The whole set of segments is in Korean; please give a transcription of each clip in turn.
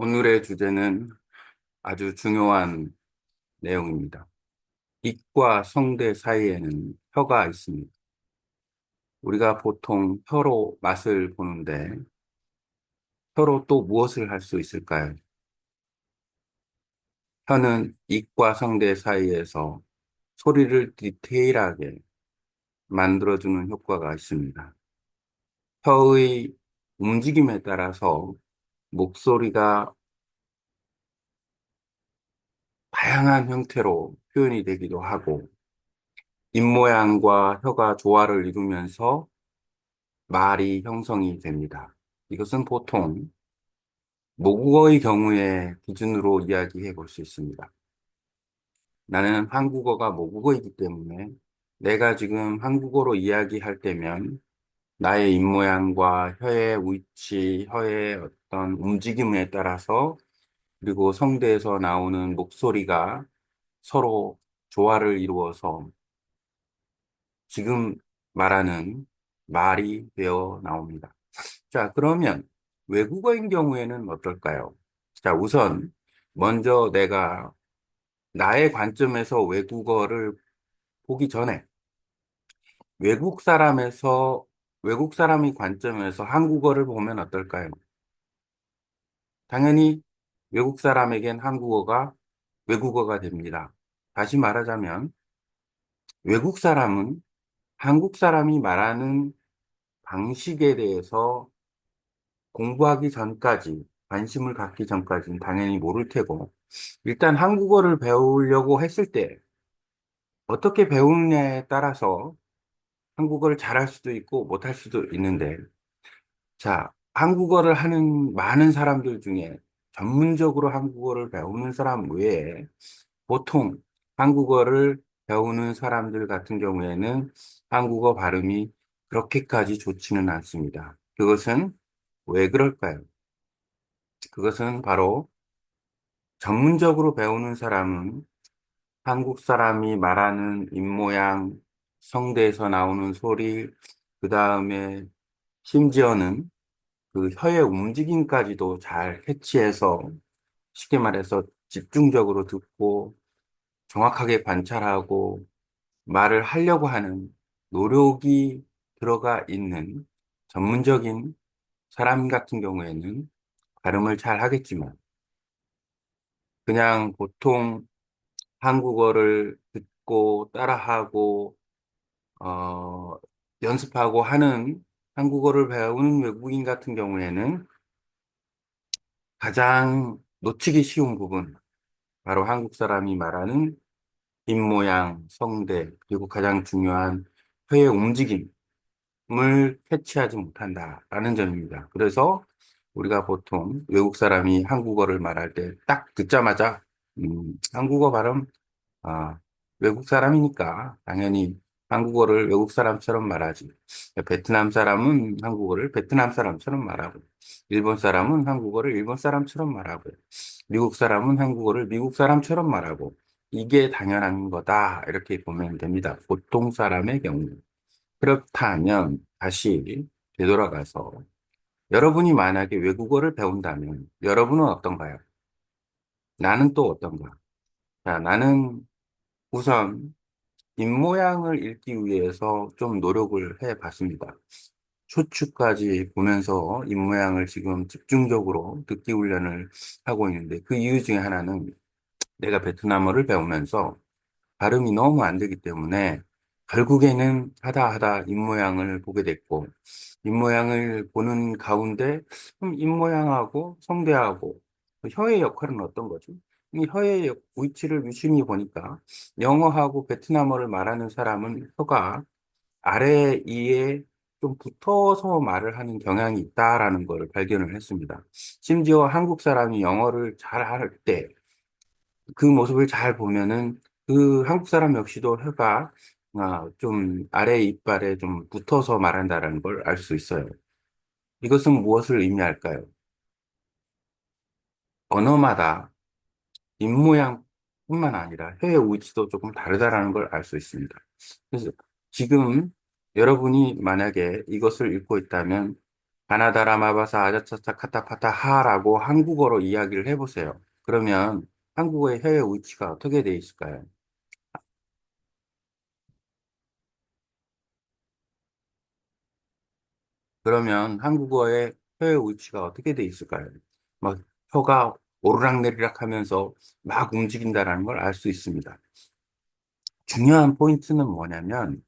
오늘의 주제는 아주 중요한 내용입니다. 입과 성대 사이에는 혀가 있습니다. 우리가 보통 혀로 맛을 보는데 혀로 또 무엇을 할 수 있을까요? 혀는 입과 성대 사이에서 소리를 디테일하게 만들어주는 효과가 있습니다. 혀의 움직임에 따라서 목소리가 다양한 형태로 표현이 되기도 하고 입모양과 혀가 조화를 이루면서 말이 형성이 됩니다. 이것은 보통 모국어의 경우에 기준으로 이야기해 볼 수 있습니다. 나는 한국어가 모국어이기 때문에 내가 지금 한국어로 이야기할 때면 나의 입모양과 혀의 위치, 혀의 어떤 움직임에 따라서 그리고 성대에서 나오는 목소리가 서로 조화를 이루어서 지금 말하는 말이 되어 나옵니다. 자, 그러면 외국어인 경우에는 어떨까요? 자, 우선 먼저 내가 나의 관점에서 외국어를 보기 전에 외국 사람에서 외국 사람의 관점에서 한국어를 보면 어떨까요? 당연히 외국 사람에겐 한국어가 외국어가 됩니다. 다시 말하자면 외국 사람은 한국 사람이 말하는 방식에 대해서 공부하기 전까지, 관심을 갖기 전까지는 당연히 모를 테고, 일단 한국어를 배우려고 했을 때 어떻게 배우느냐에 따라서 한국어를 잘할 수도 있고 못할 수도 있는데, 자, 한국어를 하는 많은 사람들 중에 전문적으로 한국어를 배우는 사람 외에 보통 한국어를 배우는 사람들 같은 경우에는 한국어 발음이 그렇게까지 좋지는 않습니다. 그것은 왜 그럴까요? 그것은 바로 전문적으로 배우는 사람은 한국 사람이 말하는 입모양, 성대에서 나오는 소리, 그 다음에 심지어는 그 혀의 움직임까지도 잘 캐치해서 쉽게 말해서 집중적으로 듣고 정확하게 관찰하고 말을 하려고 하는 노력이 들어가 있는 전문적인 사람 같은 경우에는 발음을 잘 하겠지만 그냥 보통 한국어를 듣고 따라하고 어, 연습하고 하는 한국어를 배우는 외국인 같은 경우에는 가장 놓치기 쉬운 부분, 바로 한국 사람이 말하는 입모양, 성대, 그리고 가장 중요한 혀의 움직임을 캐치하지 못한다라는 점입니다. 그래서 우리가 보통 외국 사람이 한국어를 말할 때 딱 듣자마자 음, 한국어 발음, 아, 외국 사람이니까 당연히 한국어를 외국 사람처럼 말하지. 베트남 사람은 한국어를 베트남 사람처럼 말하고, 일본 사람은 한국어를 일본 사람처럼 말하고, 미국 사람은 한국어를 미국 사람처럼 말하고, 이게 당연한 거다. 이렇게 보면 됩니다. 보통 사람의 경우. 그렇다면 다시 되돌아가서 여러분이 만약에 외국어를 배운다면 여러분은 어떤가요? 나는 또 어떤가? 자, 나는 우선 입모양을 읽기 위해서 좀 노력을 해 봤습니다. 초축까지 보면서 입모양을 지금 집중적으로 듣기 훈련을 하고 있는데 그 이유 중에 하나는 내가 베트남어를 배우면서 발음이 너무 안 되기 때문에 결국에는 하다 하다 입모양을 보게 됐고 입모양을 보는 가운데 그럼 입모양하고 성대하고 그 혀의 역할은 어떤 거죠? 이 혀의 위치를 유심히 보니까 영어하고 베트남어를 말하는 사람은 혀가 아래 이에 좀 붙어서 말을 하는 경향이 있다라는 걸 발견을 했습니다. 심지어 한국 사람이 영어를 잘 할 때 그 모습을 잘 보면은 그 한국 사람 역시도 혀가 아, 좀 아래 이빨에 좀 붙어서 말한다라는 걸 알 수 있어요. 이것은 무엇을 의미할까요? 언어마다 입모양뿐만 아니라 혀의 위치도 조금 다르다라는 걸 알 수 있습니다. 그래서 지금 여러분이 만약에 이것을 읽고 있다면 가나다라 마바사 아자차차 카타파타 하라고 한국어로 이야기를 해보세요. 그러면 한국어의 해외 위치가 어떻게 돼 있을까요? 그러면 한국어의 해외 위치가 어떻게 돼 있을까요? 막 혀가 오르락내리락 하면서 막 움직인다라는 걸 알 수 있습니다. 중요한 포인트는 뭐냐면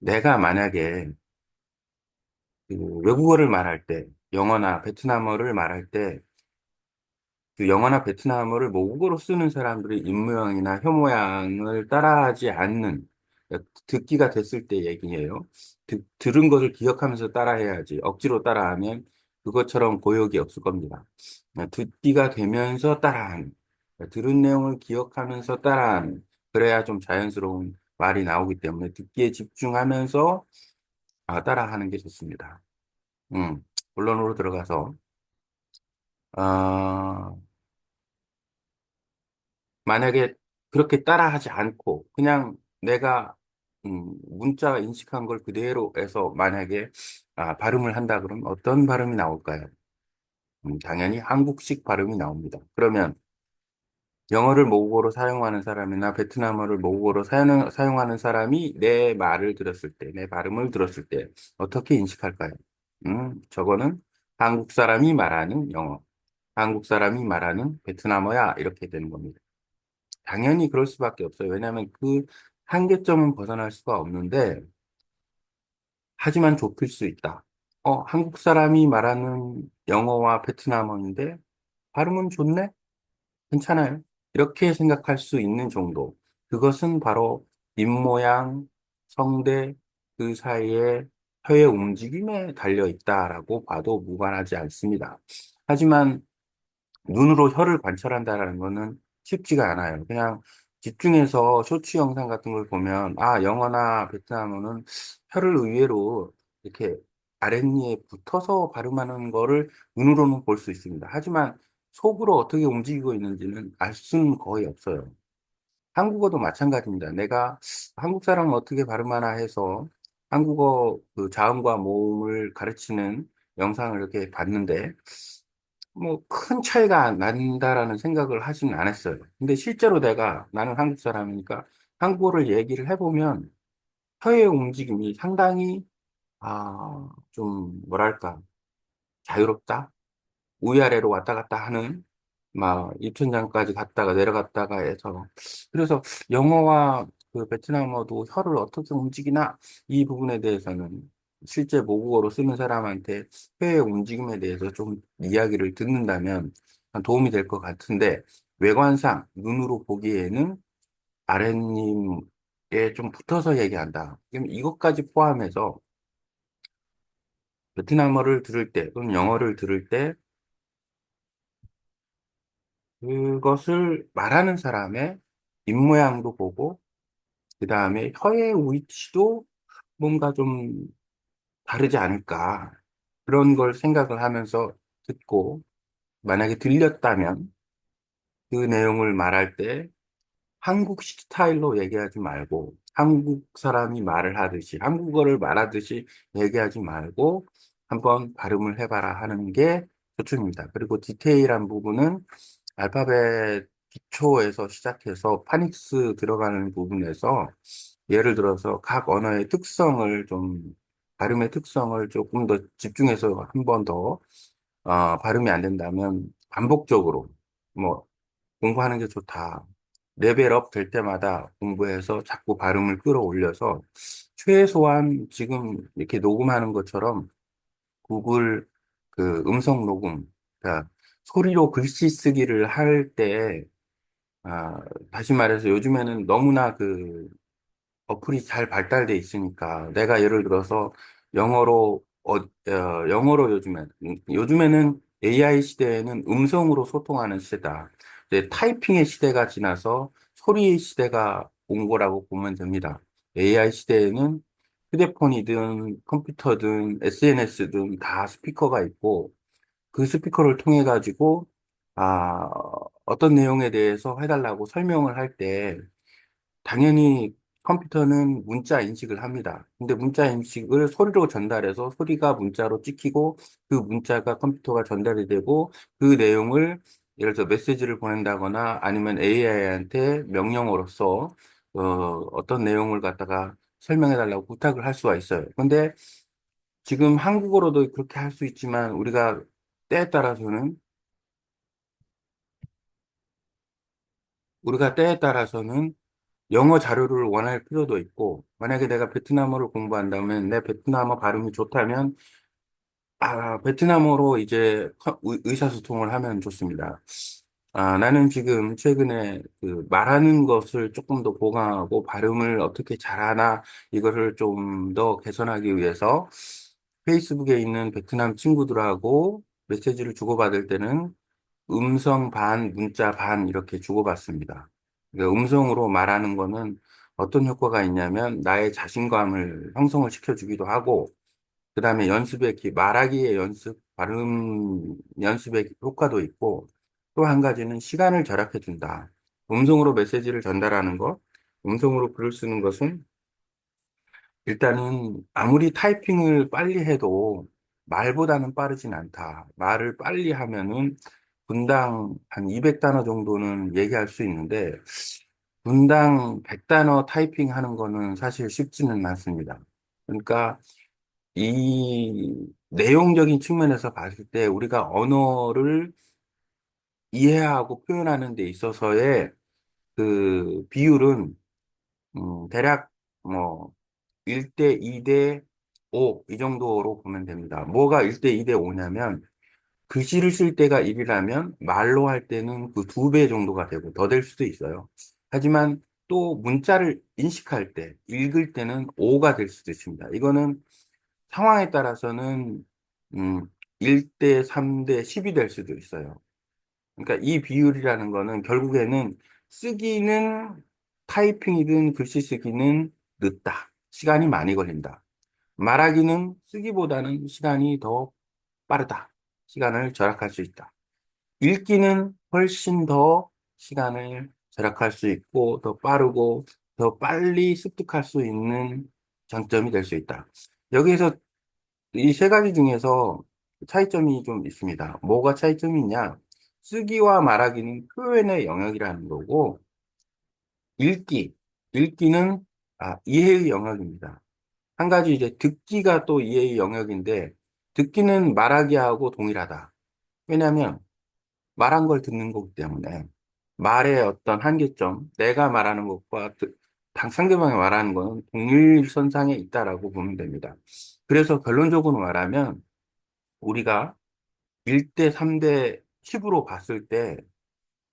내가 만약에 그 외국어를 말할 때, 영어나 베트남어를 말할 때, 그 영어나 베트남어를 모국어로 쓰는 사람들이 입모양이나 혀 모양을 따라하지 않는, 듣기가 됐을 때 얘기예요. 듣, 들은 것을 기억하면서 따라해야지. 억지로 따라하면 그것처럼 고역이 없을 겁니다. 듣기가 되면서 따라하는, 들은 내용을 기억하면서 따라하는, 그래야 좀 자연스러운 말이 나오기 때문에 듣기에 집중하면서 아, 따라하는 게 좋습니다. 음, 본론으로 들어가서, 아, 만약에 그렇게 따라하지 않고, 그냥 내가, 음, 문자 인식한 걸 그대로 해서 만약에, 아, 발음을 한다 그러면 어떤 발음이 나올까요? 음, 당연히 한국식 발음이 나옵니다. 그러면 영어를 모국어로 사용하는 사람이나 베트남어를 모국어로 사용, 사용하는 사람이 내 말을 들었을 때, 내 발음을 들었을 때, 어떻게 인식할까요? 음, 저거는 한국 사람이 말하는 영어. 한국 사람이 말하는 베트남어야 이렇게 되는 겁니다. 당연히 그럴 수밖에 없어요. 왜냐하면 그 한계점은 벗어날 수가 없는데 하지만 좁힐 수 있다. 어, 한국 사람이 말하는 영어와 베트남어인데 발음은 좋네? 괜찮아요. 이렇게 생각할 수 있는 정도. 그것은 바로 입모양, 성대 그 사이에 혀의 움직임에 달려 있다라고 봐도 무관하지 않습니다. 하지만 눈으로 혀를 관찰한다라는 거는 쉽지가 않아요. 그냥 집중해서 쇼츠 영상 같은 걸 보면, 아, 영어나 베트남어는 혀를 의외로 이렇게 아랫니에 붙어서 발음하는 거를 눈으로는 볼 수 있습니다. 하지만 속으로 어떻게 움직이고 있는지는 알 수는 거의 없어요. 한국어도 마찬가지입니다. 내가 한국 사람은 어떻게 발음하나 해서 한국어 그 자음과 모음을 가르치는 영상을 이렇게 봤는데, 뭐 큰 차이가 난다라는 생각을 하지는 않았어요. 근데 실제로 내가 나는 한국 사람이니까 한국어를 얘기를 해보면 혀의 움직임이 상당히 아, 좀 뭐랄까 자유롭다. 위아래로 왔다 갔다 하는 막 입천장까지 갔다가 내려갔다가 해서 그래서 영어와 그 베트남어도 혀를 어떻게 움직이나 이 부분에 대해서는 실제 모국어로 쓰는 사람한테 혀의 움직임에 대해서 좀 이야기를 듣는다면 도움이 될 것 같은데 외관상 눈으로 보기에는 아랫님에 좀 붙어서 얘기한다. 그럼 이것까지 포함해서 베트남어를 들을 때 또는 영어를 들을 때 그것을 말하는 사람의 입모양도 보고, 그 다음에 혀의 위치도 뭔가 좀 다르지 않을까. 그런 걸 생각을 하면서 듣고, 만약에 들렸다면 그 내용을 말할 때 한국식 스타일로 얘기하지 말고, 한국 사람이 말을 하듯이, 한국어를 말하듯이 얘기하지 말고, 한번 발음을 해봐라 하는 게 좋습니다. 그리고 디테일한 부분은 알파벳 기초에서 시작해서 파닉스 들어가는 부분에서 예를 들어서 각 언어의 특성을 좀, 발음의 특성을 조금 더 집중해서 한 번 더, 어, 발음이 안 된다면 반복적으로 뭐 공부하는 게 좋다. 레벨업 될 때마다 공부해서 자꾸 발음을 끌어올려서 최소한 지금 이렇게 녹음하는 것처럼 구글 그 음성 녹음, 그러니까 소리로 글씨 쓰기를 할 때, 아, 다시 말해서 요즘에는 너무나 그 어플이 잘 발달돼 있으니까 내가 예를 들어서 영어로, 어, 어, 영어로 요즘에, 음, 요즘에는 AI 시대에는 음성으로 소통하는 시대다. 이제 타이핑의 시대가 지나서 소리의 시대가 온 거라고 보면 됩니다. AI 시대에는 휴대폰이든 컴퓨터든 SNS든 다 스피커가 있고 그 스피커를 통해 가지고 아, 어떤 내용에 대해서 해달라고 설명을 할 때 당연히 컴퓨터는 문자 인식을 합니다. 근데 문자 인식을 소리로 전달해서 소리가 문자로 찍히고 그 문자가 컴퓨터가 전달이 되고 그 내용을 예를 들어 메시지를 보낸다거나 아니면 AI한테 명령어로서 어, 어떤 내용을 갖다가 설명해 달라고 부탁을 할 수가 있어요. 근데 지금 한국어로도 그렇게 할 수 있지만 우리가 때에 따라서는 우리가 때에 따라서는 영어 자료를 원할 필요도 있고, 만약에 내가 베트남어를 공부한다면 내 베트남어 발음이 좋다면, 아, 베트남어로 이제 의사소통을 하면 좋습니다. 아, 나는 지금 최근에 그 말하는 것을 조금 더 보강하고 발음을 어떻게 잘하나 이거를 좀 더 개선하기 위해서 페이스북에 있는 베트남 친구들하고 메시지를 주고받을 때는 음성 반, 문자 반 이렇게 주고받습니다. 그러니까 음성으로 말하는 거는 어떤 효과가 있냐면 나의 자신감을 형성을 시켜주기도 하고 그 다음에 연습의 기, 말하기의 연습, 발음 연습의 효과도 있고 또 한 가지는 시간을 절약해 준다. 음성으로 메시지를 전달하는 것, 음성으로 글을 쓰는 것은 일단은 아무리 타이핑을 빨리 해도 말보다는 빠르진 않다. 말을 빨리 하면은 분당 한 200단어 정도는 얘기할 수 있는데 분당 100단어 타이핑 하는 거는 사실 쉽지는 않습니다. 그러니까 이 내용적인 측면에서 봤을 때 우리가 언어를 이해하고 표현하는 데 있어서의 그 비율은 음, 대략 뭐 1대 2대 5 이 정도로 보면 됩니다. 뭐가 1대 2대 5냐면 글씨를 쓸 때가 1이라면 말로 할 때는 그 두 배 정도가 되고 더 될 수도 있어요. 하지만 또 문자를 인식할 때, 읽을 때는 5가 될 수도 있습니다. 이거는 상황에 따라서는 음, 1대 3대 10이 될 수도 있어요. 그러니까 이 비율이라는 거는 결국에는 쓰기는 타이핑이든 글씨 쓰기는 늦다. 시간이 많이 걸린다. 말하기는 쓰기보다는 시간이 더 빠르다. 시간을 절약할 수 있다. 읽기는 훨씬 더 시간을 절약할 수 있고, 더 빠르고, 더 빨리 습득할 수 있는 장점이 될 수 있다. 여기에서 이 세 가지 중에서 차이점이 좀 있습니다. 뭐가 차이점이 있냐? 쓰기와 말하기는 표현의 영역이라는 거고, 읽기, 읽기는 아, 이해의 영역입니다. 한 가지 이제 듣기가 또 이해의 영역인데, 듣기는 말하기하고 동일하다. 왜냐하면 말한 걸 듣는 거기 때문에 말의 어떤 한계점, 내가 말하는 것과 그 당- 상대방이 말하는 거는 동일선상에 있다라고 보면 됩니다. 그래서 결론적으로 말하면 우리가 1대 3대 10으로 봤을 때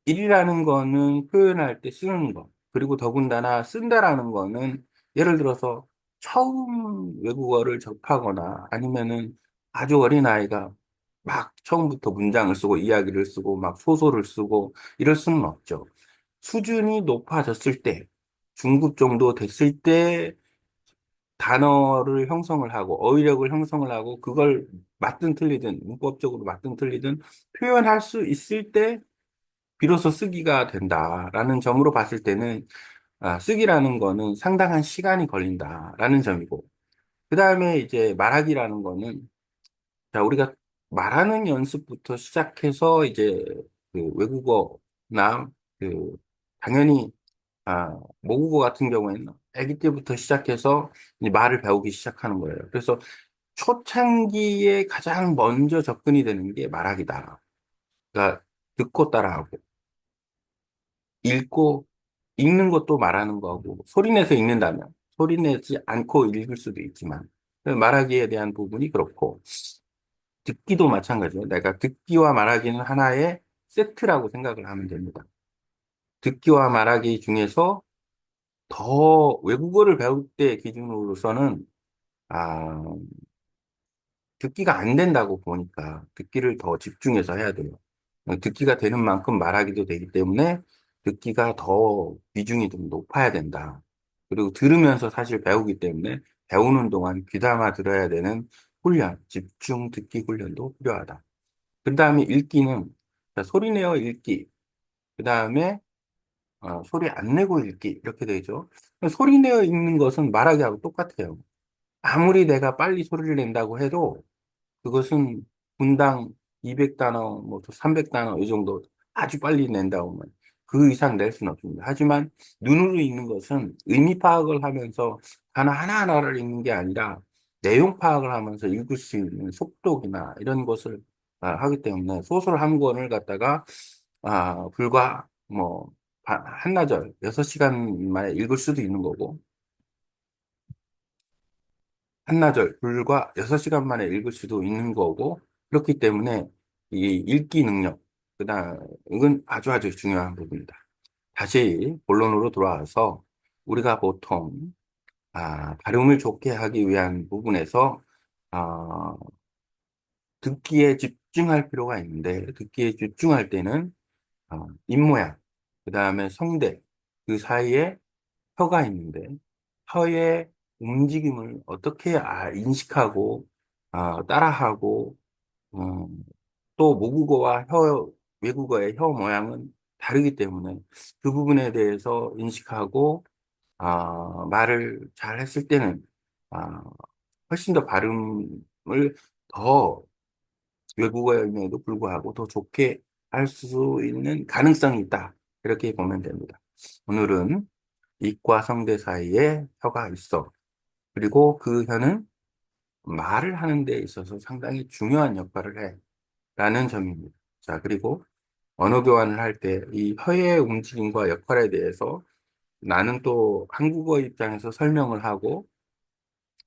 1이라는 거는 표현할 때 쓰는 거. 그리고 더군다나 쓴다라는 거는 예를 들어서 처음 외국어를 접하거나 아니면은 아주 어린 아이가 막 처음부터 문장을 쓰고 이야기를 쓰고 막 소설을 쓰고 이럴 수는 없죠. 수준이 높아졌을 때, 중급 정도 됐을 때 단어를 형성을 하고 어휘력을 형성을 하고 그걸 맞든 틀리든 문법적으로 맞든 틀리든 표현할 수 있을 때 비로소 쓰기가 된다라는 점으로 봤을 때는 아, 쓰기라는 거는 상당한 시간이 걸린다라는 점이고 그 다음에 이제 말하기라는 거는 자 우리가 말하는 연습부터 시작해서 이제 그 외국어나 그 당연히 아, 모국어 같은 경우에는 아기 때부터 시작해서 말을 배우기 시작하는 거예요. 그래서 초창기에 가장 먼저 접근이 되는 게 말하기다. 그러니까 듣고 따라하고 읽고 읽는 것도 말하는 거고 소리 내서 읽는다면 소리 내지 않고 읽을 수도 있지만 말하기에 대한 부분이 그렇고 듣기도 마찬가지예요. 내가 듣기와 말하기는 하나의 세트라고 생각을 하면 됩니다. 듣기와 말하기 중에서 더 외국어를 배울 때 기준으로서는 아, 듣기가 안 된다고 보니까 듣기를 더 집중해서 해야 돼요. 듣기가 되는 만큼 말하기도 되기 때문에 듣기가 더 비중이 좀 높아야 된다. 그리고 들으면서 사실 배우기 때문에 배우는 동안 귀담아 들어야 되는 훈련, 집중 듣기 훈련도 필요하다. 그 다음에 읽기는 자, 소리 내어 읽기. 그 다음에 어, 소리 안 내고 읽기 이렇게 되죠. 소리 내어 읽는 것은 말하기 하고 똑같아요. 아무리 내가 빨리 소리를 낸다고 해도 그것은 분당 200단어, 뭐 300단어 이 정도 아주 빨리 낸다고 하면 그 이상 낼 수는 없습니다. 하지만 눈으로 읽는 것은 의미 파악을 하면서 단어 하나하나를 읽는 게 아니라 내용 파악을 하면서 읽을 수 있는 속독이나 이런 것을 아, 하기 때문에 소설 한 권을 갖다가 아, 불과 뭐 바- 한나절 6시간 만에 읽을 수도 있는 거고 한나절 불과 6시간 만에 읽을 수도 있는 거고, 그렇기 때문에 이 읽기 능력, 그 다음은 아주 아주 중요한 부분이다. 다시 본론으로 돌아와서 우리가 보통 아, 발음을 좋게 하기 위한 부분에서 아, 듣기에 집중할 필요가 있는데 듣기에 집중할 때는 아, 입모양, 그 다음에 성대 그 사이에 혀가 있는데 혀의 움직임을 어떻게 아, 인식하고 아, 따라하고 음, 또 모국어와 혀 외국어의 혀 모양은 다르기 때문에 그 부분에 대해서 인식하고 아, 말을 잘 했을 때는 아, 훨씬 더 발음을 더 외국어임에도 불구하고 더 좋게 할 수 있는 가능성이 있다. 이렇게 보면 됩니다. 오늘은 입과 성대 사이에 혀가 있어. 그리고 그 혀는 말을 하는 데 있어서 상당히 중요한 역할을 해. 라는 점입니다. 자, 그리고 언어 교환을 할 때 이 혀의 움직임과 역할에 대해서 나는 또 한국어 입장에서 설명을 하고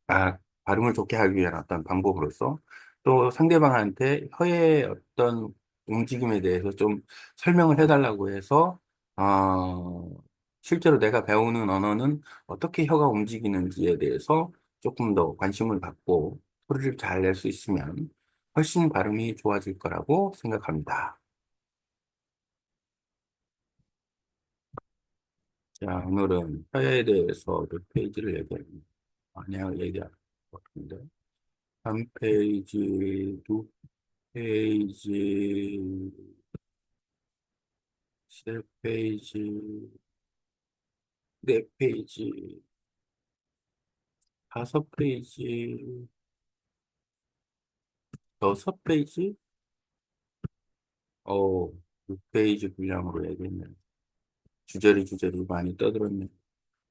아, 발음을 좋게 하기 위한 어떤 방법으로서 또 상대방한테 혀의 어떤 움직임에 대해서 좀 설명을 해달라고 해서 어, 실제로 내가 배우는 언어는 어떻게 혀가 움직이는지에 대해서 조금 더 관심을 갖고 소리를 잘 낼 수 있으면 훨씬 발음이 좋아질 거라고 생각합니다. 자, 오늘은 혀에 대해서 몇 페이지를 얘기합니다. 아니야, 얘기할 것 같은데. 한 페이지, 두 페이지, 세 페이지, 네 페이지, 다섯 페이지, 여섯 페이지, 어, 6페이지 분량으로 얘기했네. 주저리 주저리 많이 떠들었네.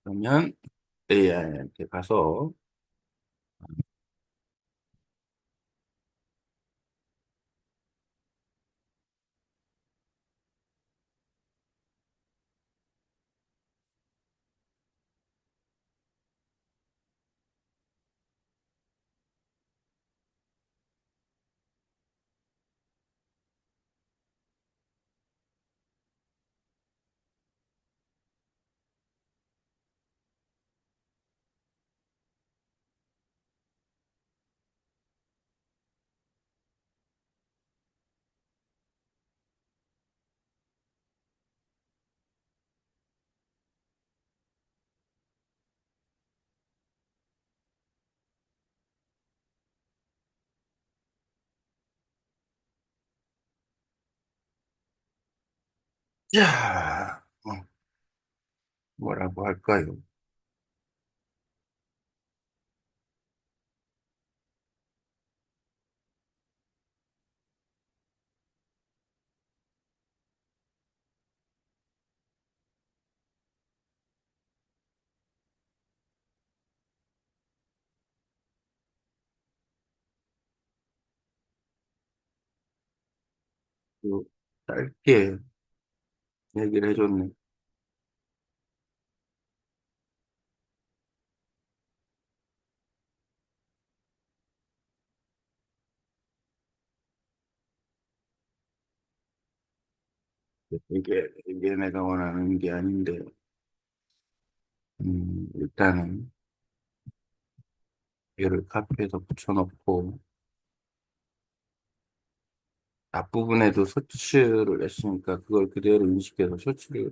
그러면 AI한테 가서, 자, 어, 뭐라고 할까요? 그 짧게 얘기를 해줬네. 이게, 이게 내가 원하는 게 아닌데, 음, 일단은 얘를 카페에다 붙여놓고, 앞부분에도 쇼츠를 했으니까 그걸 그대로 인식해서 쇼츠를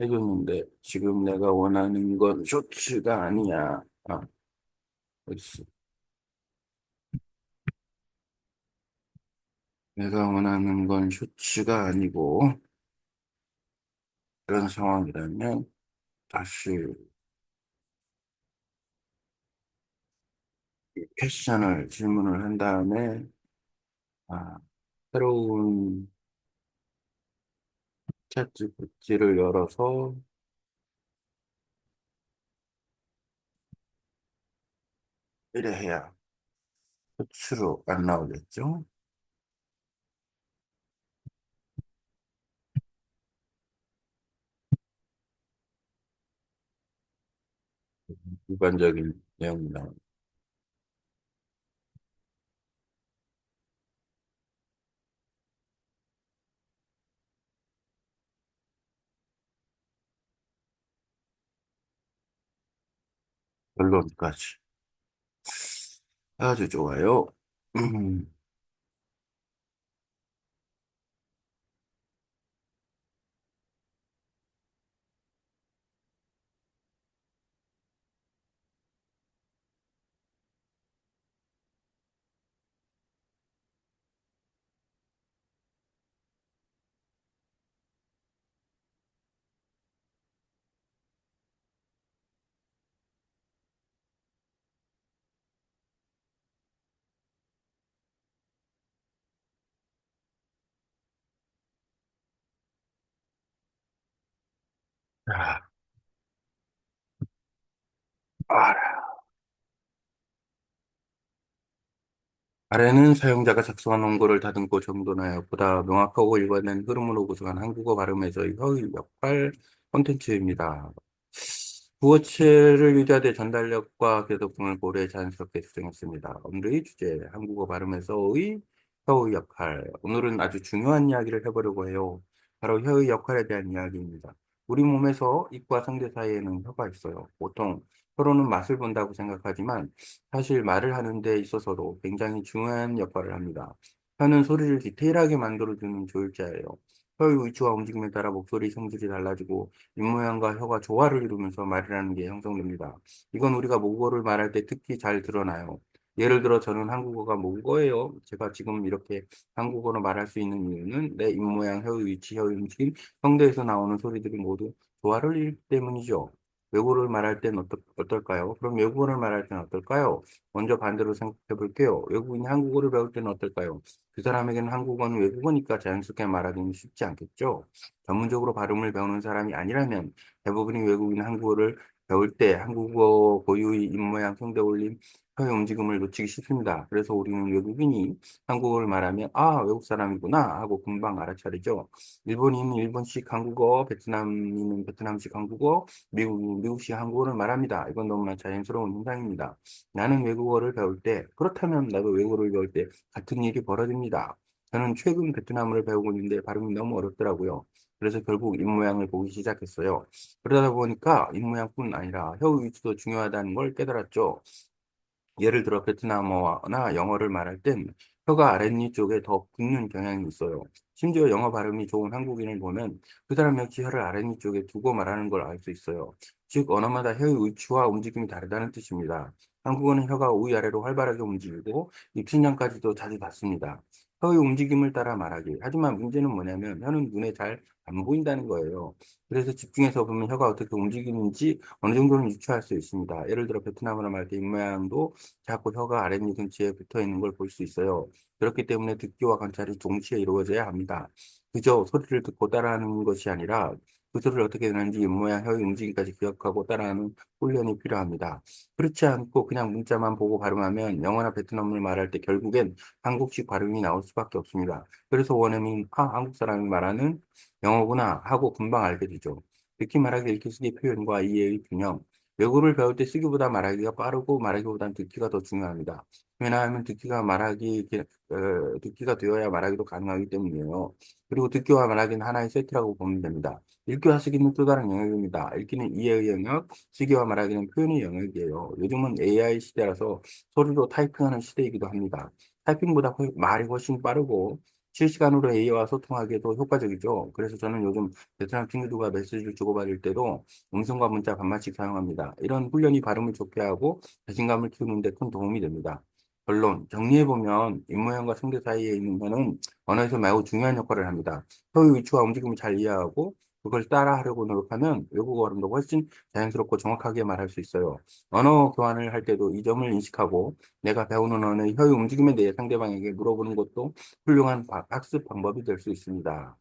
해줬는데, 지금 내가 원하는 건 쇼츠가 아니야. 아, 어딨어. 내가 원하는 건 쇼츠가 아니고, 이런 상황이라면 다시 퀘션을 질문을 한 다음에 아, 새로운 챗GPT를 열어서 이래 해야 호출로 안 나오겠죠? 일반적인 내용이 나옵니다. 결론까지. 아주 좋아요. 아. 아래는 사용자가 작성한 원고를 다듬고 정돈하여 보다 명확하고 일관된 흐름으로 구성한 한국어 발음에서의 혀의 역할 콘텐츠입니다. 구어체를 유지하되 전달력과 궤도품을 고려해 자연스럽게 수정했습니다. 오늘의 주제, 한국어 발음에서의 혀의 역할. 오늘은 아주 중요한 이야기를 해보려고 해요. 바로 혀의 역할에 대한 이야기입니다. 우리 몸에서 입과 성대 사이에는 혀가 있어요. 보통 혀로는 맛을 본다고 생각하지만 사실 말을 하는 데 있어서도 굉장히 중요한 역할을 합니다. 혀는 소리를 디테일하게 만들어주는 조율자예요. 혀의 위치와 움직임에 따라 목소리 성질이 달라지고 입모양과 혀가 조화를 이루면서 말이라는 게 형성됩니다. 이건 우리가 모국어를 말할 때 특히 잘 드러나요. 예를 들어 저는 한국어가 모국어예요. 제가 지금 이렇게 한국어로 말할 수 있는 이유는 내 입모양, 혀의 위치, 혀의 움직임, 성대에서 나오는 소리들이 모두 조화를 이루기 때문이죠. 외국어를 말할 땐 어떨, 어떨까요? 그럼 외국어를 말할 땐 어떨까요? 먼저 반대로 생각해 볼게요. 외국인이 한국어를 배울 때는 어떨까요? 그 사람에게는 한국어는 외국어니까 자연스럽게 말하기는 쉽지 않겠죠? 전문적으로 발음을 배우는 사람이 아니라면 대부분의 외국인 한국어를 배울 때 한국어 고유의 입모양, 성대 올림, 혀의 움직임을 놓치기 쉽습니다. 그래서 우리는 외국인이 한국어를 말하면 아, 외국 사람이구나 하고 금방 알아차리죠. 일본인은 일본식 한국어, 베트남인은 베트남식 한국어, 미국, 미국식 한국어를 말합니다. 이건 너무나 자연스러운 현상입니다. 나는 외국어를 배울 때, 그렇다면 나도 외국어를 배울 때 같은 일이 벌어집니다. 저는 최근 베트남어를 배우고 있는데 발음이 너무 어렵더라고요. 그래서 결국 입모양을 보기 시작했어요. 그러다 보니까 입모양뿐 아니라 혀 위치도 중요하다는 걸 깨달았죠. 예를 들어 베트남어나 영어를 말할 땐 혀가 아랫니 쪽에 더 붙는 경향이 있어요. 심지어 영어 발음이 좋은 한국인을 보면 그 사람 역시 혀를 아랫니 쪽에 두고 말하는 걸 알 수 있어요. 즉, 언어마다 혀의 위치와 움직임이 다르다는 뜻입니다. 한국어는 혀가 위아래로 활발하게 움직이고 입신장까지도 자주 닿습니다. 혀의 움직임을 따라 말하기. 하지만 문제는 뭐냐면 혀는 눈에 잘 안 보인다는 거예요. 그래서 집중해서 보면 혀가 어떻게 움직이는지 어느 정도는 유추할 수 있습니다. 예를 들어 베트남어로 말할 때 입모양도 자꾸 혀가 아랫니 근처에 붙어 있는 걸 볼 수 있어요. 그렇기 때문에 듣기와 관찰이 동시에 이루어져야 합니다. 그저 소리를 듣고 따라하는 것이 아니라 그 소리를 어떻게 되는지 입모양, 혀의 움직임까지 기억하고 따라하는 훈련이 필요합니다. 그렇지 않고 그냥 문자만 보고 발음하면 영어나 베트남어를 말할 때 결국엔 한국식 발음이 나올 수밖에 없습니다. 그래서 원어민, 아, 한국 사람이 말하는 영어구나 하고 금방 알게 되죠. 듣기 말하기 읽기 쓰기 표현과 이해의 균형. 외국어를 배울 때 쓰기보다 말하기가 빠르고 말하기보다는 듣기가 더 중요합니다. 왜냐하면 듣기가 말하기, 어, 듣기가 되어야 말하기도 가능하기 때문이에요. 그리고 듣기와 말하기는 하나의 세트라고 보면 됩니다. 읽기와 쓰기는 또 다른 영역입니다. 읽기는 이해의 영역, 쓰기와 말하기는 표현의 영역이에요. 요즘은 AI 시대라서 소리로 타이핑하는 시대이기도 합니다. 타이핑보다 훨- 말이 훨씬 빠르고 실시간으로 AI와 소통하기에도 효과적이죠. 그래서 저는 요즘 베트남 친구들과 메시지를 주고받을 때도 음성과 문자 반만씩 사용합니다. 이런 훈련이 발음을 좋게 하고 자신감을 키우는 데 큰 도움이 됩니다. 결론, 정리해보면 입모양과 성대 사이에 있는 혀는 언어에서 매우 중요한 역할을 합니다. 혀의 위치와 움직임을 잘 이해하고 그 그걸 따라하려고 노력하면 외국어 발음도 훨씬 자연스럽고 정확하게 말할 수 있어요. 언어 교환을 할 때도 이 점을 인식하고 내가 배우는 언어의 혀의 움직임에 대해 상대방에게 물어보는 것도 훌륭한 바- 학습 방법이 될 수 있습니다.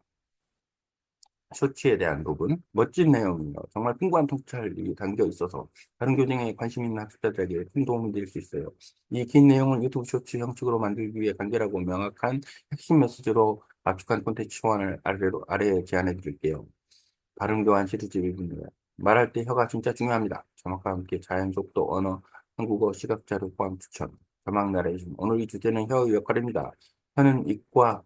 쇼츠에 대한 부분, 멋진 내용이요. 정말 풍부한 통찰이 담겨 있어서 다른 교정에 관심 있는 학습자들에게 큰 도움이 될 수 있어요. 이 긴 내용을 유튜브 쇼츠 형식으로 만들기 위해 간결하고 명확한 핵심 메시지로 압축한 콘텐츠 초안을 아래로, 아래에 제안해 드릴게요. 발음 교환 시리즈 1분입니다. 말할 때 혀가 진짜 중요합니다. 자막과 함께 자연 속도, 언어, 한국어, 시각 자료 포함 추천. 자막 나레이션. 오늘 이 주제는 혀의 역할입니다. 혀는 입과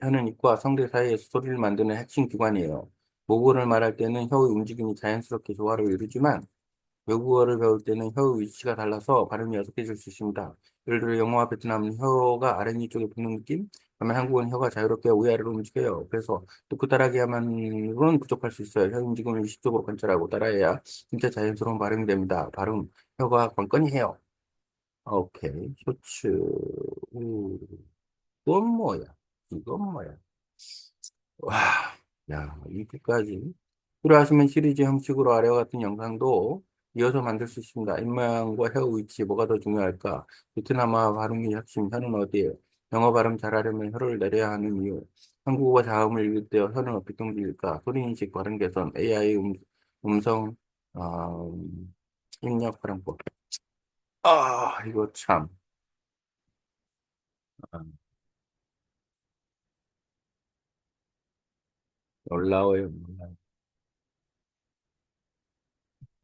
혀는 입과 성대 사이에서 소리를 만드는 핵심 기관이에요. 모국어를 말할 때는 혀의 움직임이 자연스럽게 조화를 이루지만 외국어를 배울 때는 혀의 위치가 달라서 발음이 어색해질 수 있습니다. 예를 들어 영어와 베트남은 혀가 아랫니 쪽에 붙는 느낌? 그러면 한국은 혀가 자유롭게 위아래로 움직여요. 그래서 듣고 따라하기만으로는 부족할 수 있어요. 혀 움직임을 의식적으로 관찰하고 따라해야 진짜 자연스러운 발음이 됩니다. 발음, 혀가 관건이 해요. 오케이. 쇼츠. 우, 이건 뭐야? 이건 뭐야? 와, 야, 이렇게까지 필요하시면 시리즈 형식으로 아래와 같은 영상도 이어서 만들 수 있습니다. 입모양과 혀 위치 뭐가 더 중요할까? 베트남어 발음이 핵심, 혀는 어디에? 영어 발음 잘하려면 혀를 내려야 하는 이유. 한국어 자음을 읽을 때 혀는 어떻게 움직일까? 소리인식 발음 개선, AI 음, 음성 어, 입력 발음법. 아, 이거 참 아, 놀라워요. 놀라워요.